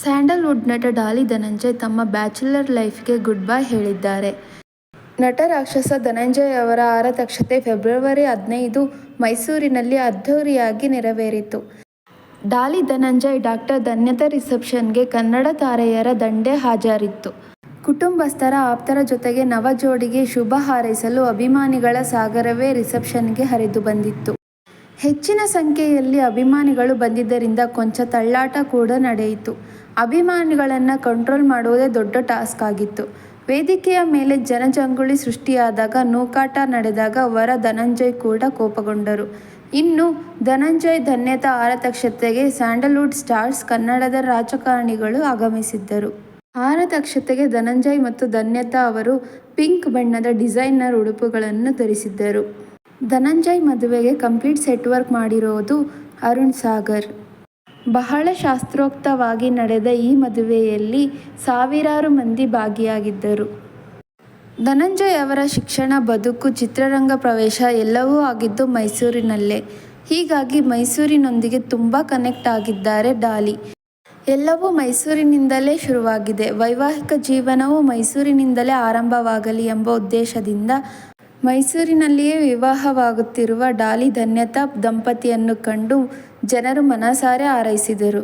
Sandalwood ನಟ ಡಾಲಿ ಧನಂಜಯ್ ತಮ್ಮ bachelor ಲೈಫ್ಗೆ good bye ಹೇಳಿದ್ದಾರೆ. ನಟ ರಾಕ್ಷಸ ಧನಂಜಯ್ ಅವರ ಆರತಕ್ಷತೆ ಫೆಬ್ರವರಿ ಹದಿನೈದು ಮೈಸೂರಿನಲ್ಲಿ ಅದ್ಧೂರಿಯಾಗಿ ನೆರವೇರಿತು. ಡಾಲಿ ಧನಂಜಯ್, ಡಾಕ್ಟರ್ ಧನ್ಯತಾ ರಿಸೆಪ್ಷನ್ಗೆ ಕನ್ನಡ ತಾರೆಯರ ದಂಡೆ ಹಾಜರಿತ್ತು. ಕುಟುಂಬಸ್ಥರ, ಆಪ್ತರ ಜೊತೆಗೆ ನವ ಜೋಡಿಗೆ ಶುಭ ಹಾರೈಸಲು ಅಭಿಮಾನಿಗಳ ಸಾಗರವೇ ರಿಸೆಪ್ಷನ್ಗೆ ಹರಿದು ಬಂದಿತ್ತು. ಹೆಚ್ಚಿನ ಸಂಖ್ಯೆಯಲ್ಲಿ ಅಭಿಮಾನಿಗಳು ಬಂದಿದ್ದರಿಂದ ಕೊಂಚ ತಳ್ಳಾಟ ಕೂಡ ನಡೆಯಿತು. ಅಭಿಮಾನಿಗಳನ್ನು ಕಂಟ್ರೋಲ್ ಮಾಡುವುದೇ ದೊಡ್ಡ ಟಾಸ್ಕ್ ಆಗಿತ್ತು. ವೇದಿಕೆಯ ಮೇಲೆ ಜನಜಂಗುಳಿ ಸೃಷ್ಟಿಯಾದಾಗ, ನೂಕಾಟ ನಡೆದಾಗ ವರ ಧನಂಜಯ್ ಕೂಡ ಕೋಪಗೊಂಡರು. ಇನ್ನು ಧನಂಜಯ್, ಧನ್ಯತಾ ಆರತಕ್ಷತೆಗೆ ಸ್ಯಾಂಡಲ್ವುಡ್ ಸ್ಟಾರ್ಸ್, ಕನ್ನಡದ ರಾಜಕಾರಣಿಗಳು ಆಗಮಿಸಿದ್ದರು. ಆರತಕ್ಷತೆಗೆ ಧನಂಜಯ್ ಮತ್ತು ಧನ್ಯತಾ ಅವರು ಪಿಂಕ್ ಬಣ್ಣದ ಡಿಸೈನರ್ ಉಡುಪುಗಳನ್ನು ಧರಿಸಿದ್ದರು. ಧನಂಜಯ್ ಮದುವೆಗೆ ಕಂಪ್ಲೀಟ್ ಸೆಟ್ ವರ್ಕ್ ಮಾಡಿರೋದು ಅರುಣ್ ಸಾಗರ್. ಬಹಳ ಶಾಸ್ತ್ರೋಕ್ತವಾಗಿ ನಡೆದ ಈ ಮದುವೆಯಲ್ಲಿ ಸಾವಿರಾರು ಮಂದಿ ಭಾಗಿಯಾಗಿದ್ದರು. ಧನಂಜಯ್ ಅವರ ಶಿಕ್ಷಣ, ಬದುಕು, ಚಿತ್ರರಂಗ ಪ್ರವೇಶ ಎಲ್ಲವೂ ಆಗಿದ್ದು ಮೈಸೂರಿನಲ್ಲೇ. ಹೀಗಾಗಿ ಮೈಸೂರಿನೊಂದಿಗೆ ತುಂಬ ಕನೆಕ್ಟ್ ಆಗಿದ್ದಾರೆ ಡಾಲಿ. ಎಲ್ಲವೂ ಮೈಸೂರಿನಿಂದಲೇ ಶುರುವಾಗಿದೆ. ವೈವಾಹಿಕ ಜೀವನವು ಮೈಸೂರಿನಿಂದಲೇ ಆರಂಭವಾಗಲಿ ಎಂಬ ಉದ್ದೇಶದಿಂದ ಮೈಸೂರಿನಲ್ಲಿಯೇ ವಿವಾಹವಾಗುತ್ತಿರುವ ಡಾಲಿ, ಧನ್ಯತಾ ದಂಪತಿಯನ್ನು ಕಂಡು ಜನರು ಮನಸಾರೆ ಹಾರೈಸಿದರು.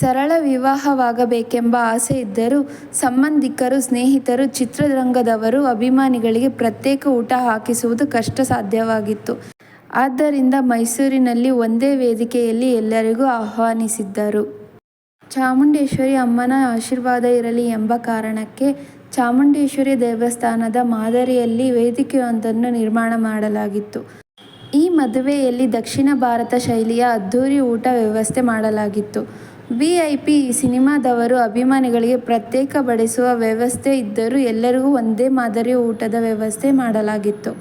ಸರಳ ವಿವಾಹವಾಗಬೇಕೆಂಬ ಆಸೆ ಇದ್ದರೂ ಸಂಬಂಧಿಕರು, ಸ್ನೇಹಿತರು, ಚಿತ್ರರಂಗದವರು, ಅಭಿಮಾನಿಗಳಿಗೆ ಪ್ರತ್ಯೇಕ ಊಟ ಹಾಕಿಸುವುದು ಕಷ್ಟ ಸಾಧ್ಯವಾಗಿತ್ತು. ಆದ್ದರಿಂದ ಮೈಸೂರಿನಲ್ಲಿ ಒಂದೇ ವೇದಿಕೆಯಲ್ಲಿ ಎಲ್ಲರಿಗೂ ಆಹ್ವಾನಿಸಿದ್ದರು. ಚಾಮುಂಡೇಶ್ವರಿ ಅಮ್ಮನ ಆಶೀರ್ವಾದ ಇರಲಿ ಎಂಬ ಕಾರಣಕ್ಕೆ ಚಾಮುಂಡೇಶ್ವರಿ ದೇವಸ್ಥಾನದ ಮಾದರಿಯಲ್ಲಿ ವೇದಿಕೆಯೊಂದನ್ನು ನಿರ್ಮಾಣ ಮಾಡಲಾಗಿತ್ತು. ಈ ಮದುವೆಯಲ್ಲಿ ದಕ್ಷಿಣ ಭಾರತ ಶೈಲಿಯ ಅದ್ಧೂರಿ ಊಟ ವ್ಯವಸ್ಥೆ ಮಾಡಲಾಗಿತ್ತು. ವಿಐಪಿ ಸಿನಿಮಾದವರು ಅಭಿಮಾನಿಗಳಿಗೆ ಪ್ರತ್ಯೇಕ ಬಡಿಸುವ ವ್ಯವಸ್ಥೆ ಇದ್ದರೂ ಎಲ್ಲರಿಗೂ ಒಂದೇ ಮಾದರಿಯ ಊಟದ ವ್ಯವಸ್ಥೆ ಮಾಡಲಾಗಿತ್ತು.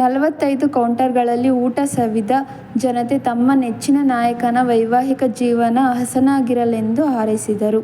ನಲವತ್ತೈದು ಕೌಂಟರ್ಗಳಲ್ಲಿ ಊಟ ಸವಿದ ಜನತೆ ತಮ್ಮ ನೆಚ್ಚಿನ ನಾಯಕನ ವೈವಾಹಿಕ ಜೀವನ ಹಸನಾಗಿರಲೆಂದು ಹಾರೈಸಿದರು.